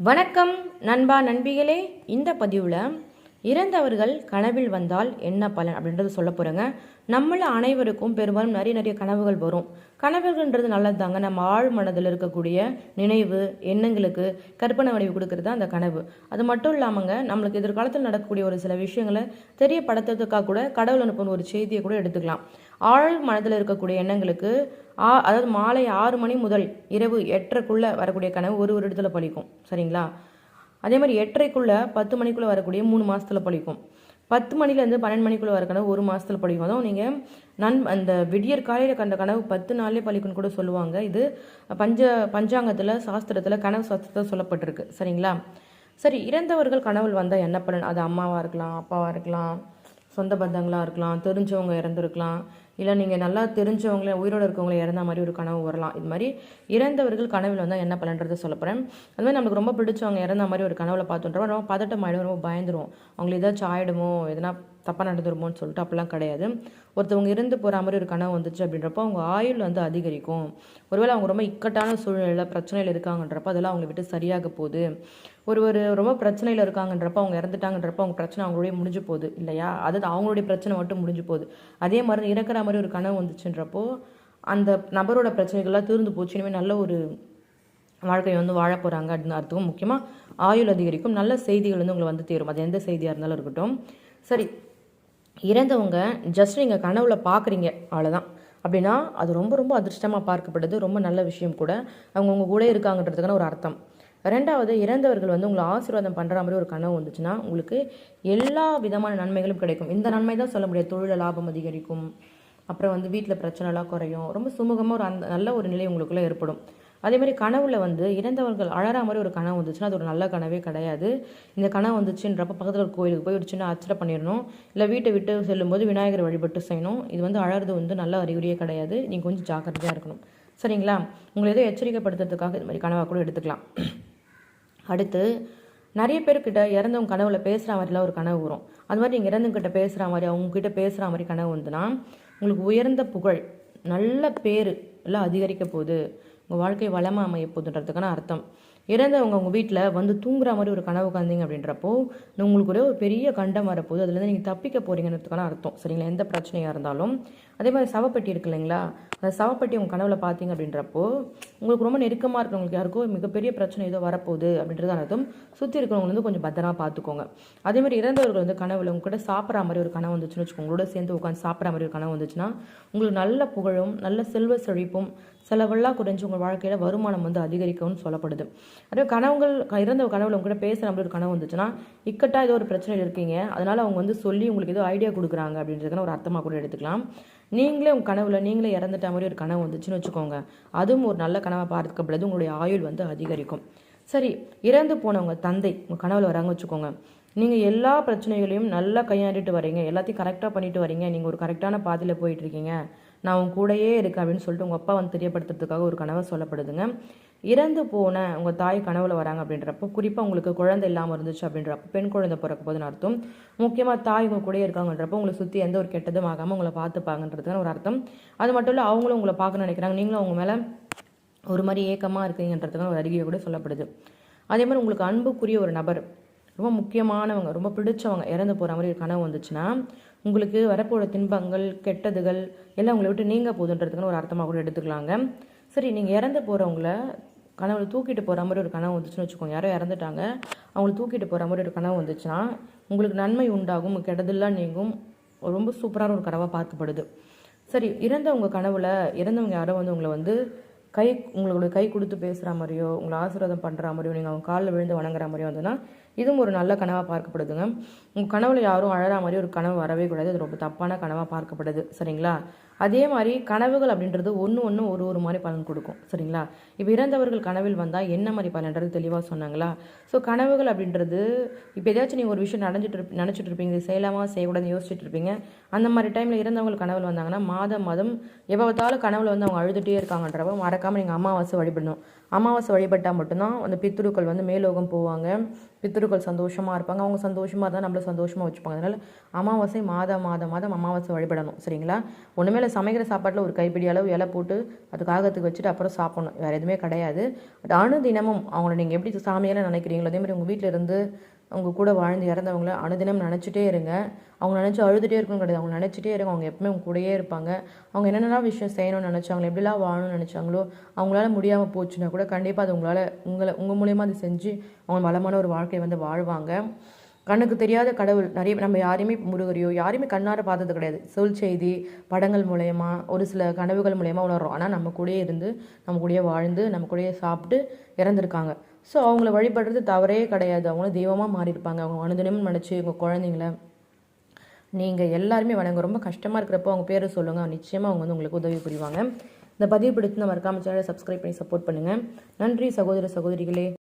வணக்கம் நண்பா நண்பிகளே. இந்த பதிவில் இறந்தவர்கள் கனவில் வந்தால் என்ன பலன் அப்படின்றது சொல்ல போகிறேங்க நம்மள அனைவருக்கும் பெரும்பாலும் நிறைய நிறைய கனவுகள் வரும். கனவுகள்ன்றது நல்லது தாங்க நம்ம ஆழ் மனதில் இருக்கக்கூடிய நினைவு எண்ணங்களுக்கு கற்பனை வடிவு கொடுக்கறது தான் அந்த கனவு. அது மட்டும் இல்லாமங்க நம்மளுக்கு எதிர்காலத்தில் நடக்கக்கூடிய ஒரு சில விஷயங்களை தெரியப்படுத்துறதுக்காக கூட கடவுள் அனுப்பும் ஒரு செய்தியை கூட எடுத்துக்கலாம். ஆழ் மனதில் இருக்கக்கூடிய எண்ணங்களுக்கு ஆ அதாவது மாலை ஆறு மணி முதல் இரவு எட்டரைக்குள்ளே வரக்கூடிய கனவு ஒரு வருடத்தில் பழிக்கும். சரிங்களா? அதே மாதிரி எட்டரைக்குள்ளே பத்து மணிக்குள்ளே வரக்கூடிய மூணு மாதத்தில் பழிக்கும். பத்து மணிலேருந்து பன்னெண்டு மணிக்குள்ளே வர கனவு ஒரு மாதத்தில் பலிக்கும் அதுவும் நீங்கள் நன் அந்த விடியற் காலையில் கண்ட கனவு பத்து நாள்லே பழிக்குன்னு கூட சொல்லுவாங்க. இது பஞ்ச பஞ்சாங்கத்தில் சாஸ்திரத்தில் கனவு சாஸ்திரத்தில் சொல்லப்பட்டிருக்கு. சரிங்களா? சரி இறந்தவர்கள் கனவுள் வந்தால் என்ன பண்ணணும்? அது அம்மாவாக இருக்கலாம் அப்பாவாக இருக்கலாம் சொந்த பந்தங்களாக இருக்கலாம் தெரிஞ்சவங்க இறந்துருக்கலாம். இல்லை நீங்கள் நல்லா தெரிஞ்சவங்களே உயிரோடு இருக்கவங்களே இறந்த மாதிரி ஒரு கனவு வரலாம். இது மாதிரி இறந்தவர்கள் கனவில் வந்தால் என்ன பலன்றதை சொல்ல போகிறேன் அது மாதிரி நமக்கு ரொம்ப பிடிச்சவங்க இறந்த மாதிரி ஒரு கனவுல பார்த்துன்றோம் ரொம்ப பதட்டம் ஆகிடும் ரொம்ப பயந்துருவோம். அவங்களுக்கு ஏதாச்சும் ஆகிடுமோ எதனா தப்பாக நடந்துருமோன்னு சொல்லிட்டு அப்படிலாம் கிடையாது. ஒருத்தவங்க இருந்து போகிற மாதிரி ஒரு கனவு வந்துச்சு அப்படின்றப்போ அவங்க ஆயுள் வந்து அதிகரிக்கும். ஒருவேளை அவங்க ரொம்ப இக்கட்டான சூழ்நிலையில் பிரச்சனையில் இருக்காங்கன்றப்போ அதெல்லாம் அவங்க விட்டு சரியாக போகுது. ஒரு ஒரு ரொம்ப பிரச்சனையில் இருக்காங்கன்றப்ப அவங்க இறந்துட்டாங்கன்றப்ப அவங்க பிரச்சனை அவங்களுடைய முடிஞ்சு போகுது இல்லையா? அதாவது அவங்களுடைய பிரச்சனை மட்டும் முடிஞ்சு போகுது. அதே மாதிரி இறக்குற மாதிரி ஒரு கனவு வந்துச்சுன்றப்போ அந்த நபரோட பிரச்சனைகள்லாம் தீர்ந்து போச்சு. இனிமேல் நல்ல ஒரு வாழ்க்கையை வந்து வாழ போகிறாங்க அப்படின்னு அர்த்தம். முக்கியமாக ஆயுள் அதிகரிக்கும். நல்ல செய்திகள் வந்து உங்களை வந்து தேரும். அது எந்த செய்தியாக இருந்தாலும் இருக்கட்டும். சரி இறந்தவங்க ஜஸ்ட் நீங்கள் கனவுல பார்க்குறீங்க அவ்வளோதான் அப்படின்னா அது ரொம்ப ரொம்ப அதிர்ஷ்டமாக பார்க்கப்படுது. ரொம்ப நல்ல விஷயம் கூட. அவங்க உங்கள் கூட இருக்காங்கன்றதுக்கான ஒரு அர்த்தம். ரெண்டாவது இறந்தவர்கள் வந்து உங்களை ஆசீர்வாதம் பண்ணுற மாதிரி ஒரு கனவு வந்துச்சுன்னா உங்களுக்கு எல்லா விதமான நன்மைகளும் கிடைக்கும். இந்த நன்மை தான் சொல்ல முடியாது. தொழில லாபம் அதிகரிக்கும். அப்புறம் வந்து வீட்டில் பிரச்சனைலாம் குறையும். ரொம்ப சுமூகமாக ஒரு அந்த நல்ல ஒரு நிலை உங்களுக்குள்ளே ஏற்படும். அதே மாதிரி கனவுல வந்து இறந்தவர்கள் அழற மாதிரி ஒரு கனவு வந்துச்சுன்னா அது ஒரு நல்ல கனவே கிடையாது. இந்த கனவு வந்துச்சுன்றப்ப பக்கத்தில் ஒரு கோயிலுக்கு போய் ஒரு சின்ன அர்ச்சனை பண்ணிடணும். இல்லை வீட்டை விட்டு செல்லும்போது விநாயகர் வழிபட்டு செய்யணும். இது வந்து அழறது வந்து நல்ல அறிகுறியே கிடையாது. நீங்கள் கொஞ்சம் ஜாக்கிரதையாக இருக்கணும். சரிங்களா? உங்களை ஏதோ எச்சரிக்கைப்படுத்துறதுக்காக இது மாதிரி கனவாக கூட எடுத்துக்கலாம். அடுத்து நிறைய பேர்கிட்ட இறந்தவங்க கனவுல பேசுகிற மாதிரிலாம் ஒரு கனவு வரும். அது மாதிரி நீங்கள் இறந்தவங்கிட்ட பேசுகிற மாதிரி அவங்கக்கிட்ட பேசுகிற மாதிரி கனவு வந்துன்னா உங்களுக்கு உயர்ந்த புகழ் நல்ல பேர் எல்லாம் அதிகரிக்க போகுது. உங்கள் வாழ்க்கை வளமாக அமைய போதுன்றதுக்கான அர்த்தம். இறந்தவங்க உங்கள் வீட்டில் வந்து தூங்குற மாதிரி ஒரு கனவு காந்தீங்க அப்படின்றப்போ உங்களுக்கு ஒரே ஒரு பெரிய கண்டம் வரப்போகுது. அதுலேருந்து நீங்கள் தப்பிக்க போகிறீங்கன்றதுக்கான அர்த்தம். சரிங்களா? எந்த பிரச்சனையாக இருந்தாலும் அதே மாதிரி சவப்பெட்டி இருக்கு இல்லைங்களா? அந்த சவப்பெட்டி உங்கள் கனவுல பார்த்தீங்க அப்படின்றப்போ உங்களுக்கு ரொம்ப நெருக்கமாக இருக்கிறவங்களுக்கு யாருக்கோ மிகப்பெரிய பிரச்சனை ஏதோ வரப்போகுது அப்படின்றது அர்த்தம். சுற்றி இருக்கிறவங்க வந்து கொஞ்சம் பத்திரமா பார்த்துக்கோங்க அதே மாதிரி இறந்தவர்கள் வந்து கனவுல உங்ககிட்ட சாப்பிட்ற மாதிரி ஒரு கனவு வந்துச்சுன்னு வச்சுக்கோங்க. உங்களோட சேர்ந்து உட்காந்து சாப்பிட்ற மாதிரி ஒரு கனவு வந்துச்சுன்னா உங்களுக்கு நல்ல புகழும் நல்ல செல்வ செழிப்பும் செலவெல்லாம் குறைஞ்சு உங்கள் வாழ்க்கையில் வருமானம் வந்து அதிகரிக்கும்னு சொல்லப்படுது. அதே கனவுகள் இறந்த கனவுல உங்ககிட்ட பேசுகிற மாதிரி ஒரு கனவு வந்துச்சுன்னா இக்கட்டாக ஏதோ ஒரு பிரச்சனையில் இருக்கீங்க. அதனால் அவங்க வந்து சொல்லி உங்களுக்கு ஏதோ ஐடியா கொடுக்குறாங்க அப்படின்றதுக்கான ஒரு அர்த்தமாக கூட எடுத்துக்கலாம். நீங்களே உங்கள் கனவுல நீங்களே இறந்துட்ட மாதிரி ஒரு கனவு வந்துச்சுன்னு வச்சுக்கோங்க. அதுவும் ஒரு நல்ல கனவை பார்க்கப்படுது உங்களுடைய ஆயுள் வந்து அதிகரிக்கும். சரி இறந்து போனவங்க தந்தை உங்கள் கனவுல வராங்க வச்சுக்கோங்க. நீங்கள் எல்லா பிரச்சனைகளையும் நல்லா கையாண்டிட்டு வரீங்க. எல்லாத்தையும் கரெக்டாக பண்ணிட்டு வரீங்க. நீங்கள் ஒரு கரெக்டான பாதையில் போயிட்டுருக்கீங்க நான் உன் கூடயே இருக்கேன் அப்படின்னு சொல்லிட்டு உங்கள் அப்பா வந்து தெரியப்படுத்துறதுக்காக ஒரு கனவை சொல்லப்படுதுங்க. இறந்து போன உங்கள் தாய் கனவுல வராங்க அப்படின்றப்போ குறிப்பாக உங்களுக்கு குழந்தை இல்லாமல் இருந்துச்சு அப்படின்றப்போ பெண் குழந்தை பிறக்க போதுன்னு அர்த்தம். முக்கியமாக தாய் உங்கள் கூடயே இருக்காங்கன்றப்போ உங்களை சுற்றி எந்த ஒரு கெட்டதும் ஆகாமல் உங்களை பார்த்துப்பாங்கன்றதுக்கான ஒரு அர்த்தம். அது மட்டும் இல்லை அவங்களும் உங்களை பார்க்க நினைக்கிறாங்க. நீங்களும் அவங்க மேலே ஒரு மாதிரி ஏக்கமாக இருக்கீங்கன்றதுக்கான ஒரு அறிக்கையை கூட சொல்லப்படுது. அதே மாதிரி உங்களுக்கு அன்புக்குரிய ஒரு நபர் ரொம்ப முக்கியமானவங்க ரொம்ப பிடிச்சவங்க இறந்து போகிற மாதிரி ஒரு கனவு வந்துச்சுன்னா உங்களுக்கு வரப்போகிற தின்பங்கள் கெட்டதுகள் எல்லாம் உங்களை விட்டு நீங்க போதுன்றதுக்குன்னு ஒரு அர்த்தமாக கூட எடுத்துக்கலாங்க. சரி நீங்கள் இறந்து போகிறவங்கள கனவுல தூக்கிட்டு போகிற மாதிரி ஒரு கனவு வந்துச்சுன்னு வச்சுக்கோங்க. யாரோ இறந்துட்டாங்க. அவங்கள தூக்கிட்டு போகிற மாதிரி ஒரு கனவு வந்துச்சுன்னா உங்களுக்கு நன்மை உண்டாகும் கெட்டதெல்லாம் நீங்கும். ரொம்ப சூப்பரான ஒரு கனவாக பார்க்கப்படுது. சரி இறந்தவங்க கனவுல இறந்தவங்க யாரோ வந்து உங்களை வந்து கை உங்களோட கை கொடுத்து பேசுகிற மாதிரியோ உங்களை ஆசீர்வாதம் பண்ணுற மாதிரியோ நீங்கள் அவங்க காலில் விழுந்து வணங்குற மாதிரியோ வந்துன்னா இதுவும் ஒரு நல்ல கனவாக பார்க்கப்படுதுங்க. உங்கள் கனவில் யாரும் அழகிற மாதிரி ஒரு கனவு வரவே கூடாது. அது ரொம்ப தப்பான கனவாக பார்க்கப்படுது. சரிங்களா? அதே மாதிரி கனவுகள் அப்படின்றது ஒன்று ஒன்று ஒரு ஒரு மாதிரி பலன் கொடுக்கும் சரிங்களா? இப்போ இறந்தவர்கள் கனவில் வந்தால் என்ன மாதிரி பலன்றது தெளிவாக சொன்னாங்களா? ஸோ கனவுகள் அப்படின்றது இப்போ ஏதாச்சும் நீங்கள் ஒரு விஷயம் நடந்துட்டு நினச்சிட்டு இருப்பீங்க இது செய்யலாமா செய்யக்கூடாதுன்னு யோசிச்சுட்டு இருப்பீங்க. அந்த மாதிரி டைமில் இறந்தவங்க கனவில் வந்தாங்கன்னா மாதம் மாதம் எப்போ பார்த்தாலும் வந்து அவங்க அழுதுகிட்டே இருக்காங்கன்றப்ப மறக்காமல் நீங்கள் அமாவாசை வழிபடணும். அமாவாசை வழிபட்டால் மட்டும்தான் அந்த பித்ருக்கள் வந்து மேலோகம் போவாங்க. பித்ருக்கள் சந்தோஷமாக இருப்பாங்க. அவங்க சந்தோஷமாக இருந்தால் நம்மள சந்தோஷமாக வச்சுப்பாங்க. அதனால் அமாவாசை மாதம் மாதம் மாதம் அமாவாசை வழிபடணும் சரிங்களா? ஒன்றுமே இல்லை சமைக்கிற சாப்பாட்டில் ஒரு கைப்பிடி அளவு இலை போட்டு அது காகத்துக்கு வச்சுட்டு அப்புறம் சாப்பிடணும். வேறு எதுவுமே கிடையாது. பட் அணு தினமும் அவங்கள நீங்கள் எப்படி சாமியெல்லாம் நினைக்கிறீங்களோ அதே மாதிரி உங்கள் வீட்டில் இருந்து அவங்க கூட வாழ்ந்து இறந்தவங்கள அனுதினம் நினச்சிட்டே இருங்க. அவங்க நினச்சி அழுதுகிட்டே இருக்கணும் கிடையாது. அவங்க நினச்சிட்டே இருங்க. அவங்க எப்பவுமே அவங்க கூடயே இருப்பாங்க. அவங்க என்னென்னலாம் விஷயம் செய்யணும்னு நினச்சாங்களோ எப்படிலாம் வாழணும்னு நினச்சாங்களோ அவங்களால முடியாமல் போச்சுன்னா கூட கண்டிப்பாக அது உங்களால் உங்களை உங்கள் மூலியமாக அது செஞ்சு அவங்க வளமான ஒரு வாழ்க்கையை வந்து வாழ்வாங்க. கண்ணுக்கு தெரியாத கடவுள். நிறைய நம்ம யாரையுமே முருகரையோ யாரையுமே கண்ணார பார்த்தது கிடையாது. சொல் செய்தி படங்கள் மூலயமா ஒரு சில கனவுகள் மூலயமா உணர்றோம். ஆனால் நம்ம கூடயே இருந்து நம்ம கூடயே வாழ்ந்து நம்ம கூடயே சாப்பிட்டு இறந்துருக்காங்க. ஸோ அவங்கள வழிபடுறது தவறே கிடையாது. அவங்கள தெய்வமாக மாறியிருப்பாங்க. அவங்க அனுதினமும் நினச்சி உங்கள் குழந்தைங்கள நீங்கள் எல்லாருமே வணங்க. ரொம்ப கஷ்டமாக இருக்கிறப்போ அவங்க பேரை சொல்லுங்கள் நிச்சயமாக அவங்க வந்து உங்களுக்கு உதவி புரிவாங்க. இந்த பதிவு பிடித்து மறக்காம சேனலை சப்ஸ்கிரைப் பண்ணி சப்போர்ட் பண்ணுங்கள் நன்றி சகோதர சகோதரிகளே.